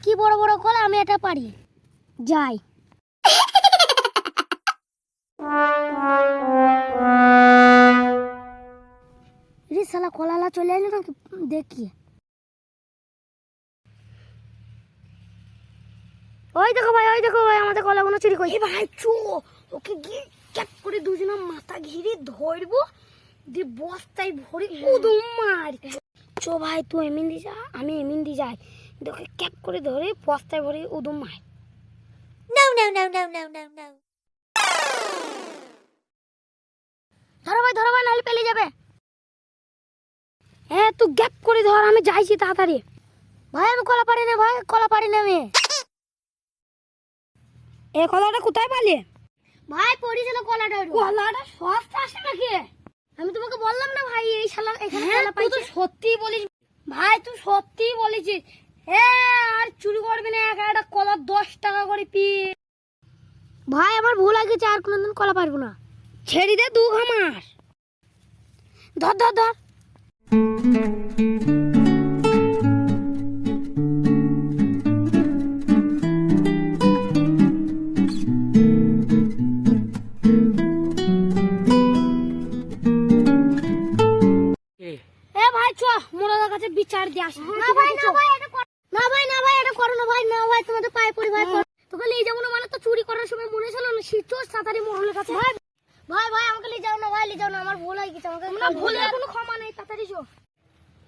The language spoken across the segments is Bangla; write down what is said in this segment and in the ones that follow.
কি বড় বড় কলা আমি এটা পারি। যাই। ইরিশ শালা কলালা চলে এলো নাকি? দেখি। ওই দেখো ভাই ওই দেখো ভাই আমাদের কলাগুলো চুরি করি ভাই চো ওকে গিয়ে ক্যাপ করে দুজনে মাথা ঘিরে ধরবো দিয়ে বস্তায় ভরে উদুম মার চো ভাই তুই এমিন দি যা আমি এমিন দি যাই। ওকে ক্যাপ করে ধরে বস্তায় ভরে উদুম মার। No, no, no, no, no, no, no. ধরো ভাই ধরো ভাই নাহলে পেলে যাবে। হ্যাঁ তুই গ্যাপ করে ধর আমি যাইছি তাড়াতাড়ি। ভাই আমি কলা পারি না ভাই কলা পারি না আমি। এ কলাটা কোথায় পালি? ভাই পড়েছিল কলাটা কলাটা সস্তা আসে নাকি আমি তোমাকে বললাম না ভাই কলা তুই সত্যি বলিস ভাই তুই সত্যিই বলেছিস। হ্যাঁ আর চুরি করবি না এক একটা কলা দশ টাকা করে পি ভাই আমার ভুল হয়ে গেছে আর কোনোদিন কলা পারব না। ছেড়ে দে দু ঘামার ধর ধর ধর। চ কাছে বিচার দিয়ে আসি। না ভাই না ভাই এটা না ভাই না ভাই এটা করো না ভাই না ভাই তোমাদের পায়ে পড়ি ভাই তোকে নিয়ে যাব না মানে তো চুরি করার সময় মনে ছিল না? শীত সাঁতারি মোড়লের কাছে। ভাই ভাই ভাই আমাকে নিয়ে যাও না ভাই নিয়ে যাও না আমার ভুল হয়ে গেছে আমাকে না ভুলে কোনো ক্ষমা নেই তাড়াতাড়ি চো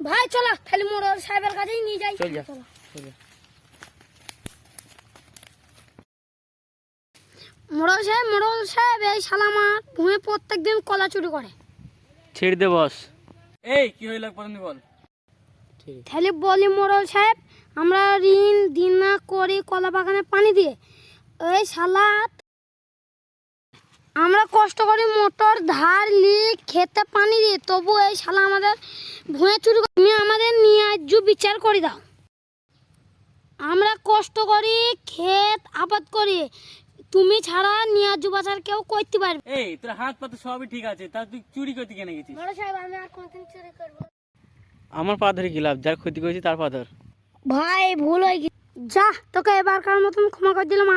ভাই চলো খালি মোড়ল সাহেবের কাছেই নিয়ে যাই। চলো। চল। যা। মোড়ল সাহেব মোড়ল সাহেব এই শালা আমার ভূমি প্রত্যেকদিন কলা চুরি করে। ছেড়ে দে বস। এই, কি হইল পরনি বল। তাহলে বলি মোড়ল সাহেব, আমরা ঋণ দিনা করি কলা বাগানে পানি দিয়ে। ওই সালাদ, আমরা কষ্ট করি মোটর, ধার লি খেতে পানি দিয়ে, তবু এই শালা আমাদের ভুঁয়ে চুরি। তুমি আমাদের ন্যায্য বিচার করে দাও। আমরা কষ্ট করি, ক্ষেত আবাদ করি তুমি ছাড়া নিয়াজু বাজার কেউ করতে পারবে এই তোর হাত পা তো সবই ঠিক আছে তা তুই চুরি করতে কেন গেছিস? বড় সাহেব আমি আর কোনদিন চুরি করব আমার পা ধরে গেলাম যার ক্ষতি করেছি তার পা ধর। ভাই ভুল হয়ে গেছে। যা তোকে এবারকার মতন ক্ষমা করে দিলাম।